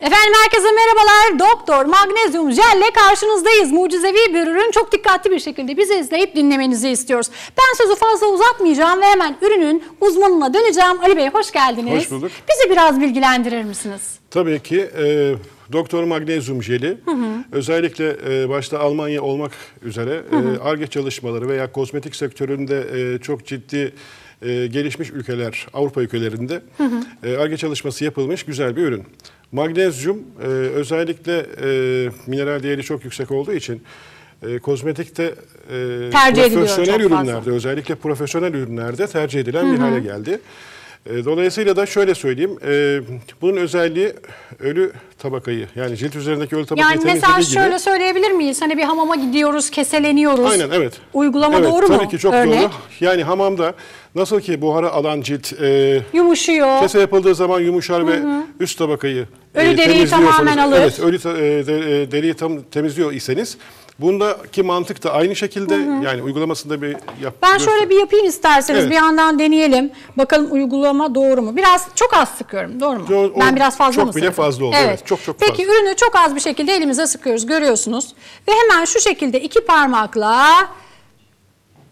Efendim herkese merhabalar. Doktor Magnezyum Jel ile karşınızdayız. Mucizevi bir ürün. Çok dikkatli bir şekilde bizi izleyip dinlemenizi istiyoruz. Ben sözü fazla uzatmayacağım ve hemen ürünün uzmanına döneceğim. Ali Bey hoş geldiniz. Hoş bulduk. Bizi biraz bilgilendirir misiniz? Tabii ki e, Doktor Magnezyum Jeli özellikle e, başta Almanya olmak üzere ARGE çalışmaları veya kozmetik sektöründe e, çok ciddi e, gelişmiş ülkeler, Avrupa ülkelerinde ARGE çalışması yapılmış güzel bir ürün. Magnezyum e, özellikle e, mineral değeri çok yüksek olduğu için e, kozmetikte e, Tercih profesyonel fazla. ürünlerde özellikle profesyonel ürünlerde tercih edilen bir hale geldi. E, Dolayısıyla da şöyle söyleyeyim, e, bunun özelliği ölü tabakayı yani cilt üzerindeki ölü tabakayı Yani mesela temizlediği gibi. şöyle söyleyebilir miyiz? Hani bir hamama gidiyoruz, keseleniyoruz. Aynen evet. Uygulama evet, doğru mu? Tabii ki çok Örnek. doğru. Yani hamamda nasıl ki buhara alan cilt e, Yumuşuyor. kese yapıldığı zaman yumuşar ve üst tabakayı e, Ölü deriyi temizliyorsanız- tamamen alır. Evet, ölü e, e, deriyi tam temizliyor iseniz bundaki mantık da aynı şekilde yani uygulamasında bir yap. Ben şöyle bir yapayım isterseniz Evet. bir yandan deneyelim. Bakalım uygulama doğru mu? Biraz çok az sıkıyorum doğru mu? O ben biraz fazla çok mı bile sıktım? fazla oldu, evet, çok çok Peki fazla. ürünü çok az bir şekilde elimize sıkıyoruz görüyorsunuz. Ve hemen şu şekilde iki parmakla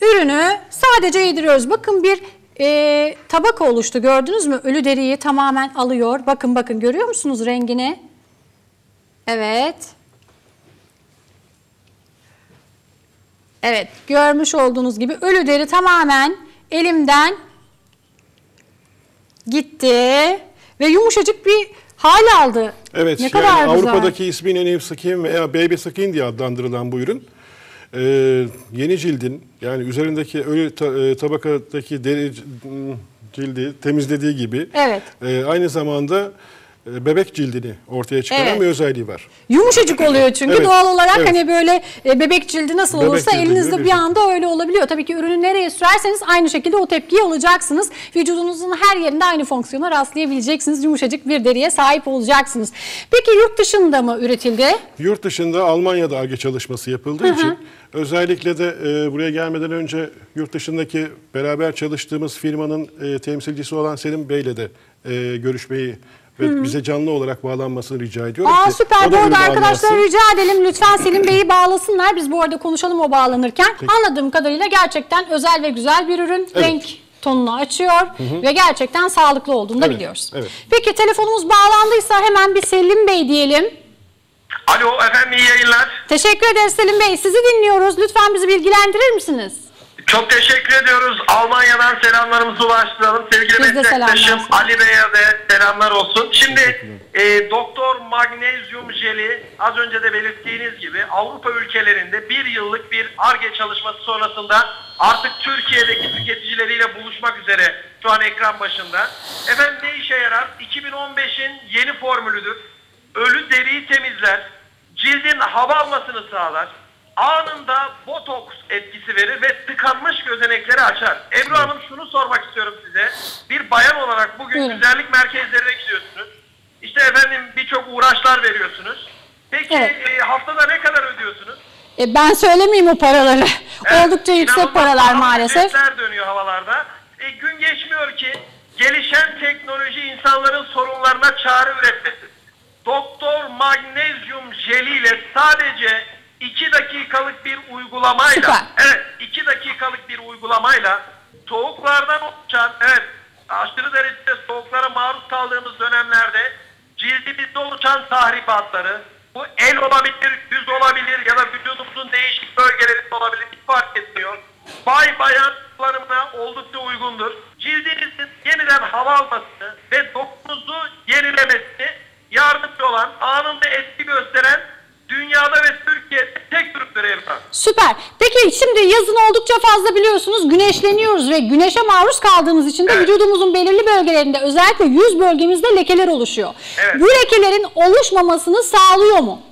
ürünü sadece yediriyoruz. Bakın bir e, tabaka oluştu gördünüz mü? Ölü deriyi tamamen alıyor. Bakın bakın görüyor musunuz rengini? Evet. Evet, görmüş olduğunuz gibi ölü deri tamamen elimden gitti ve yumuşacık bir hal aldı. Evet, ne yani kadar güzel. Avrupa'daki ismi Nene Skin veya Baby Skin diye adlandırılan bu ürün e, yeni cildin yani üzerindeki ölü ta- e, tabakadaki deri cildi temizlediği gibi Evet. e, aynı zamanda e, bebek cildini ortaya çıkaran Evet. bir özelliği var. Yumuşacık oluyor çünkü Evet, doğal olarak evet. hani böyle e, bebek cildi nasıl Bebek olursa cildi gibi elinizde bir bir şey. anda öyle olabiliyor. Tabii ki ürünü nereye sürerseniz aynı şekilde o tepkiyi alacaksınız. Vücudunuzun her yerinde aynı fonksiyona rastlayabileceksiniz. Yumuşacık bir deriye sahip olacaksınız. Peki yurt dışında mı üretildi? Yurt dışında Almanya'da ARGE çalışması yapıldığı için özellikle de e, buraya gelmeden önce yurt dışındaki beraber çalıştığımız firmanın e, temsilcisi olan Selim Bey'le de e, görüşmeyi ve bize canlı olarak bağlanmasını rica ediyorum. Aa ki süper. Bu da arada ürünü arkadaşlar anlatsın. rica edelim lütfen Selim Bey'i bağlasınlar. Biz bu arada konuşalım o bağlanırken. Anladığım kadarıyla gerçekten özel ve güzel bir ürün. Evet. Renk tonunu açıyor ve gerçekten sağlıklı olduğunu da Evet, biliyoruz. evet. Peki telefonumuz bağlandıysa hemen bir Selim Bey diyelim. Alo efendim iyi yayınlar. Teşekkür ederiz Selim Bey. Sizi dinliyoruz. Lütfen bizi bilgilendirir misiniz? Çok teşekkür ediyoruz. Almanya'dan selamlarımızı ulaştıralım. Sevgili Biz meslektaşım. Ali Bey'e de selamlar olsun. Şimdi e, Doktor Magnezyum Jeli az önce de belirttiğiniz gibi Avrupa ülkelerinde bir yıllık bir ARGE çalışması sonrasında artık Türkiye'deki tüketicileriyle buluşmak üzere şu an ekran başında. Efendim ne işe yarar? 2015'in yeni formülüdür. Ölü deriyi temizler, cildin hava almasını sağlar, anında botoks etkisi verir ve tıkanmış gözenekleri açar. Ebru Hanım şunu sormak istiyorum size. Bir bayan olarak bugün Buyurun. güzellik merkezlerine gidiyorsunuz. İşte efendim birçok uğraşlar veriyorsunuz. Peki Evet. e, haftada ne kadar ödüyorsunuz? E, ben söylemeyeyim o paraları. Evet, Oldukça yüksek inanılmaz paralar pahalı maalesef. ücretler dönüyor havalarda. E, gün geçmiyor ki gelişen teknoloji insanların sorunlarına çare üretmesin. Doktor Magnezyum Jeli ile sadece 2 dakikalık bir uygulamayla Süper. evet 2 dakikalık bir uygulamayla soğuklardan oluşan evet aşırı derecede soğuklara maruz kaldığımız dönemlerde cildimizde oluşan tahribatları bu el olabilir, yüz olabilir ya da vücudumuzun değişik bölgelerinde olabilir hiç fark etmiyor. Bay bayan kullanımına oldukça uygundur. Cildinizin yeniden hava almasını ve dokunuzu yenilemesini yardımcı olan, anında etki gösteren dünyada ve Türkiye'de tek üründür Evren. Süper. Peki şimdi yazın oldukça fazla biliyorsunuz güneşleniyoruz ve güneşe maruz kaldığımız için de Evet. vücudumuzun belirli bölgelerinde özellikle yüz bölgemizde lekeler oluşuyor. Evet. Bu lekelerin oluşmamasını sağlıyor mu?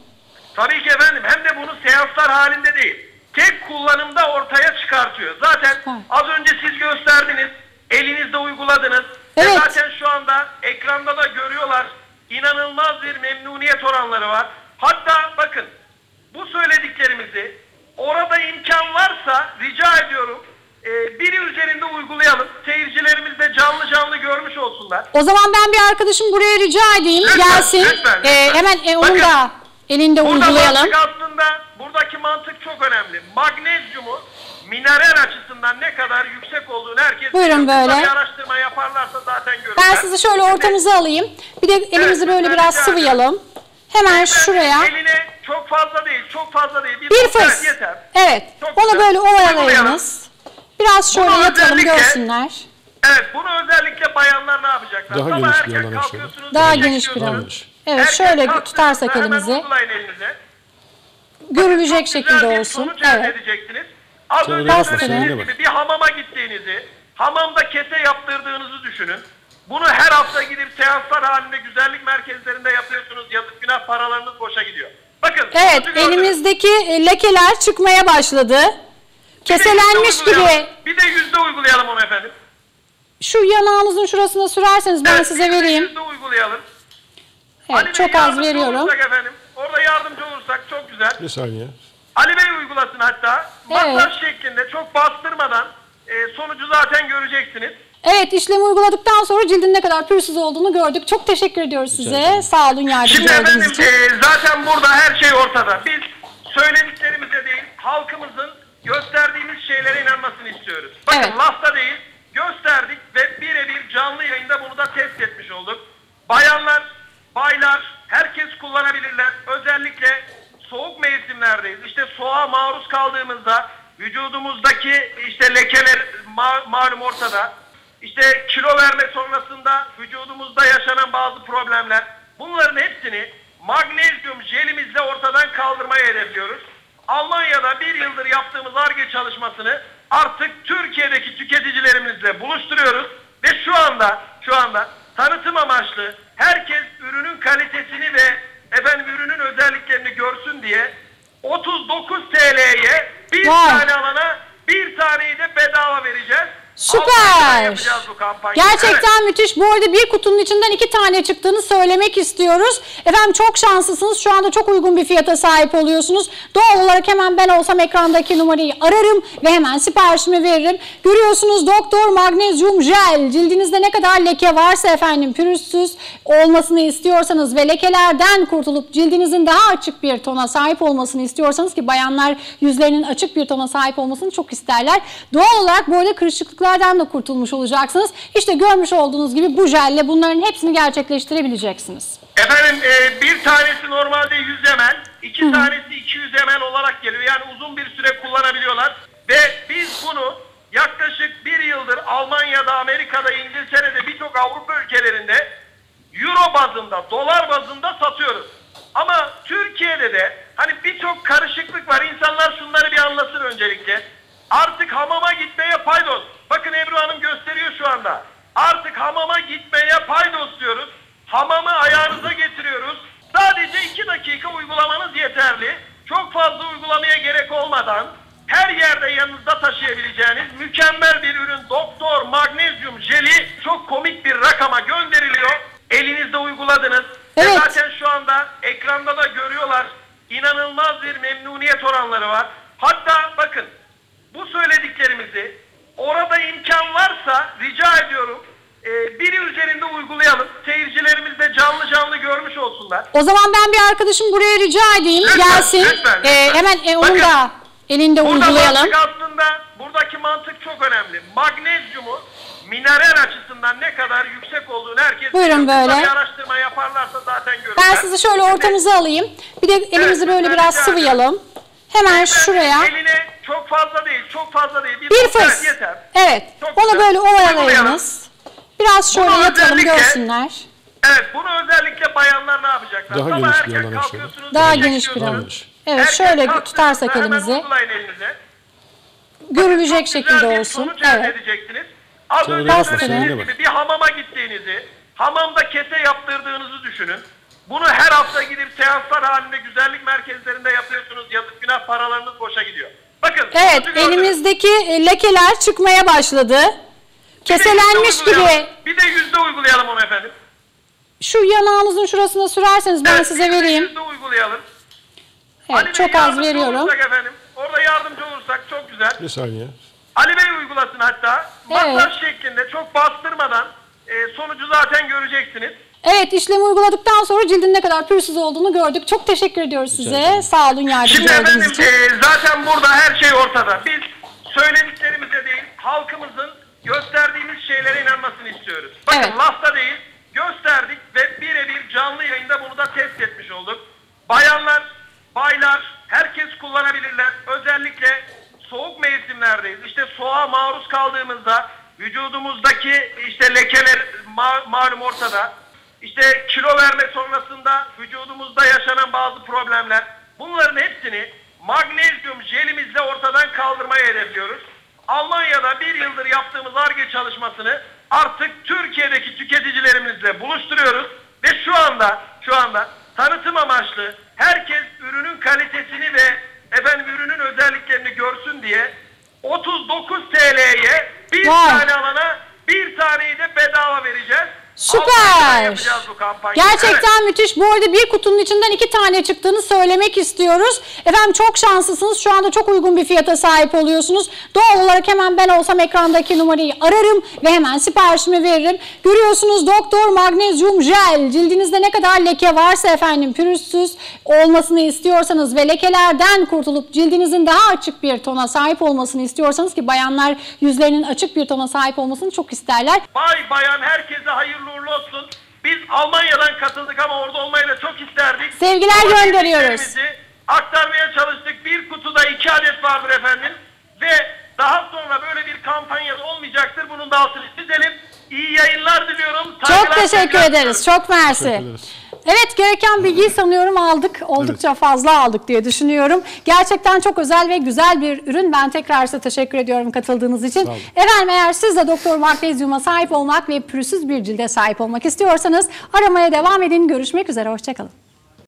Tabii ki efendim hem de bunu seanslar halinde değil. Tek kullanımda ortaya çıkartıyor. Zaten Süper. az önce siz gösterdiniz. Elinizde uyguladınız. Evet. Ve zaten şu anda ekranda da görüyorlar. İnanılmaz bir memnuniyet oranları var. Hatta bakın bu söylediklerimizi orada imkan varsa rica ediyorum e, biri üzerinde uygulayalım. Seyircilerimiz de canlı canlı görmüş olsunlar. O zaman ben bir arkadaşım buraya rica edeyim Lütfen, gelsin. lütfen, lütfen. Ee, hemen e, onu Bakın, da elinde Burada uygulayalım. mantık aslında buradaki mantık çok önemli. Magnezyumu mineral açısından ne kadar yüksek olduğunu herkes Buyurun biliyor. Böyle. Bir araştırma yaparlarsa zaten görürler. Ben sizi şöyle ortamıza alayım. Bir de elimizi böyle lütfen biraz rica ederim. Hemen şuraya Eline çok fazla değil, çok fazla değil. Bir, bir fıs. yeter. Evet. Çok Onu güzel. böyle Uygulayalım. ovalayalım. Biraz şöyle Bunu yatalım görsünler. Evet, bunu özellikle bayanlar ne yapacaklar? Daha Sabah geniş bir alan kalkıyorsunuz, Daha geniş bir alan. Evet şöyle tutarsak elimizi görülecek şekilde olsun. Evet. Az önce söylediğiniz gibi bir hamama gittiğinizi, hamamda kese yaptırdığınızı düşünün. Bunu her hafta gidip seanslar halinde güzellik merkezlerinde yapıyorsunuz. Yazık günah paralarınız boşa gidiyor. Bakın. Evet elimizdeki lekeler çıkmaya başladı. Bir Keselenmiş gibi Bir de yüzde uygulayalım onu efendim. şu yanağınızın şurasına sürerseniz ben Evet, size vereyim. Yüzde uygulayalım. Ali Evet Bey çok az yardımcı veriyorum. Olursak efendim. Orada yardımcı olursak çok güzel. Bir saniye. Ali Bey uygulasın hatta. Evet. Masaj şeklinde çok bastırmadan e, sonucu zaten göreceksiniz. Evet işlemi uyguladıktan sonra cildin ne kadar pürsüz olduğunu gördük. Çok teşekkür ediyoruz size. Sağ olun yardımcı Şimdi olduğunuz efendim için. e, zaten burada her şey ortada. Biz söylediklerimize değil halkımızın gösterdiğimiz şeylere inanmasını istiyoruz. Bakın Evet. lafta değil gösterdik ve birebir canlı yayında bunu da test etmiş olduk. Bayanlar, baylar herkes kullanabilirler. Özellikle soğuk mevsimlerdeyiz. İşte soğuğa maruz kaldığımızda vücudumuzdaki işte lekeler ma- malum ortada. İşte kilo verme sonrasında vücudumuzda yaşanan bazı problemler. Bunların hepsini magnezyum jelimizle ortadan kaldırmayı hedefliyoruz. Almanya'da bir yıldır yaptığımız ARGE çalışmasını artık Türkiye'deki tüketicilerimizle buluşturuyoruz. Ve şu anda, şu anda tanıtım amaçlı herkes ürünün kalitesini ve efendim ürünün özelliklerini görsün diye 39 TL'ye bir Vay. tane alana bir taneyi de bedava vereceğiz. Süper. Gerçekten müthiş. Bu arada bir kutunun içinden iki tane çıktığını söylemek istiyoruz. Efendim çok şanslısınız. Şu anda çok uygun bir fiyata sahip oluyorsunuz. Doğal olarak hemen ben olsam ekrandaki numarayı ararım ve hemen siparişimi veririm. Görüyorsunuz Doktor Magnezyum Jel. Cildinizde ne kadar leke varsa efendim pürüzsüz olmasını istiyorsanız ve lekelerden kurtulup cildinizin daha açık bir tona sahip olmasını istiyorsanız ki bayanlar yüzlerinin açık bir tona sahip olmasını çok isterler. Doğal olarak böyle kırışıklıklardan da kurtulmuş olacaksınız. İşte görmüş olduğunuz gibi bu jelle bunların hepsini gerçekleştirebileceksiniz. Efendim e, bir tanesi normalde 100 ml, iki tanesi 200 ml olarak geliyor. Yani uzun bir süre kullanabiliyorlar. Ve biz bunu yaklaşık bir yıldır Almanya'da, Amerika'da, İngiltere'de birçok Avrupa ülkelerinde euro bazında, dolar bazında satıyoruz. Ama Türkiye'de de hani birçok karışıklık var. İnsanlar şunları bir anlasın öncelikle. Artık hamama gitmeye paydos. Bakın Ebru Hanım gösteriyor şu anda. Artık hamama gitmeye paydos diyoruz. Hamamı ayağınıza getiriyoruz. Sadece 2 dakika uygulamanız yeterli. Çok fazla uygulamaya gerek olmadan her yerde yanınızda taşıyabileceğiniz mükemmel bir ürün Doktor Magnezyum Jeli çok komik bir rakama gönderiliyor. Elinizde uyguladınız. Ve Evet. zaten şu anda ekranda da görüyorlar. İnanılmaz bir memnuniyet oranları var. Hatta bakın bu söylediklerimizi orada imkan varsa rica ediyorum e, biri üzerinde uygulayalım. Seyircilerimiz de canlı canlı görmüş olsunlar. O zaman ben bir arkadaşım buraya rica edeyim Lütfen, gelsin. lütfen, lütfen. Ee, hemen e, onu Bakın, da elinde Burada uygulayalım. mantık aslında buradaki mantık çok önemli. Magnezyumu mineral açısından ne kadar yüksek olduğunu herkes Buyurun biliyor. Böyle. Bir araştırma yaparlarsa zaten görürler. Ben sizi şöyle ortamıza alayım. Bir de elimizi böyle lütfen biraz sıvayalım. Hemen Beyefendi, şuraya Eline çok fazla değil, çok fazla değil. bir fıs fıs. yeter. Evet. Çok Onu güzel. böyle ovalayınız. Biraz şöyle Bunu yatalım görsünler. Evet, bunu özellikle bayanlar ne yapacaklar? Daha Sabah geniş bir alan açalım. kalkıyorsunuz, Daha geniş bir alan. Evet şöyle tutarsak elimizi görülecek şekilde bir olsun. sonuç elde Evet. edeceksiniz. Az önce söylediğiniz gibi bir hamama gittiğinizi, hamamda kese yaptırdığınızı düşünün. Bunu her hafta gidip seanslar halinde güzellik merkezlerinde yapıyorsunuz. Yazık günah paralarınız boşa gidiyor. Bakın Evet elimizdeki e, lekeler çıkmaya başladı. Bir Keselenmiş gibi Bir de yüzde uygulayalım onu efendim. şu yanağınızın şurasına sürerseniz ben Evet, size vereyim. Yüzde uygulayalım. Ali Evet Bey çok az yardımcı veriyorum. Olursak efendim, orada yardımcı olursak çok güzel. Bir saniye. Ali Bey uygulasın hatta. Evet. Masaj şeklinde çok bastırmadan e, sonucu zaten göreceksiniz. Evet işlemi uyguladıktan sonra cildin ne kadar pürüzsüz olduğunu gördük. Çok teşekkür ediyoruz size. Sağ olun yardımcı Şimdi olduğunuz efendim için. e, zaten burada her şey ortada. Biz söylediklerimize değil halkımızın gösterdiğimiz şeylere inanmasını istiyoruz. Bakın Evet. lafta değil gösterdik ve birebir canlı yayında bunu da test etmiş olduk. Bayanlar, baylar herkes kullanabilirler. Özellikle soğuk mevsimlerdeyiz. İşte soğuğa maruz kaldığımızda vücudumuzdaki işte lekeler ma- malum ortada. İşte kilo verme sonrasında vücudumuzda yaşanan bazı problemler. Bunların hepsini magnezyum jelimizle ortadan kaldırmayı hedefliyoruz. Almanya'da bir yıldır yaptığımız ARGE çalışmasını artık Türkiye'deki tüketicilerimizle buluşturuyoruz. Ve şu anda, şu anda tanıtım amaçlı herkes ürünün kalitesini ve efendim ürünün özelliklerini görsün diye 39 TL'ye bir Vay. tane alana bir taneyi de bedava vereceğiz. Süper. Gerçekten Evet. müthiş. Bu arada bir kutunun içinden iki tane çıktığını söylemek istiyoruz. Efendim çok şanslısınız. Şu anda çok uygun bir fiyata sahip oluyorsunuz. Doğal olarak hemen ben olsam ekrandaki numarayı ararım ve hemen siparişimi veririm. Görüyorsunuz Doktor Magnezyum Jel. Cildinizde ne kadar leke varsa efendim pürüzsüz olmasını istiyorsanız ve lekelerden kurtulup cildinizin daha açık bir tona sahip olmasını istiyorsanız ki bayanlar yüzlerinin açık bir tona sahip olmasını çok isterler. Bay bayan herkese hayırlı uğurlu olsun. Biz Almanya'dan katıldık ama orada olmayı da çok isterdik. Sevgiler Ama gönderiyoruz. Aktarmaya çalıştık. Bir kutuda iki adet vardır efendim. Ve daha sonra böyle bir kampanya da olmayacaktır. Bunun da altını çizelim. İyi yayınlar diliyorum. Çok Saygılar, teşekkür sevgiler ederiz. diliyorum. Çok mersi. Teşekkür ederiz. Evet gereken bilgiyi sanıyorum aldık. Oldukça fazla aldık diye düşünüyorum. Gerçekten çok özel ve güzel bir ürün. Ben tekrar size teşekkür ediyorum katıldığınız için. Efendim eğer siz de Doktor Magnezyum'a sahip olmak ve pürüzsüz bir cilde sahip olmak istiyorsanız aramaya devam edin. Görüşmek üzere. Hoşçakalın.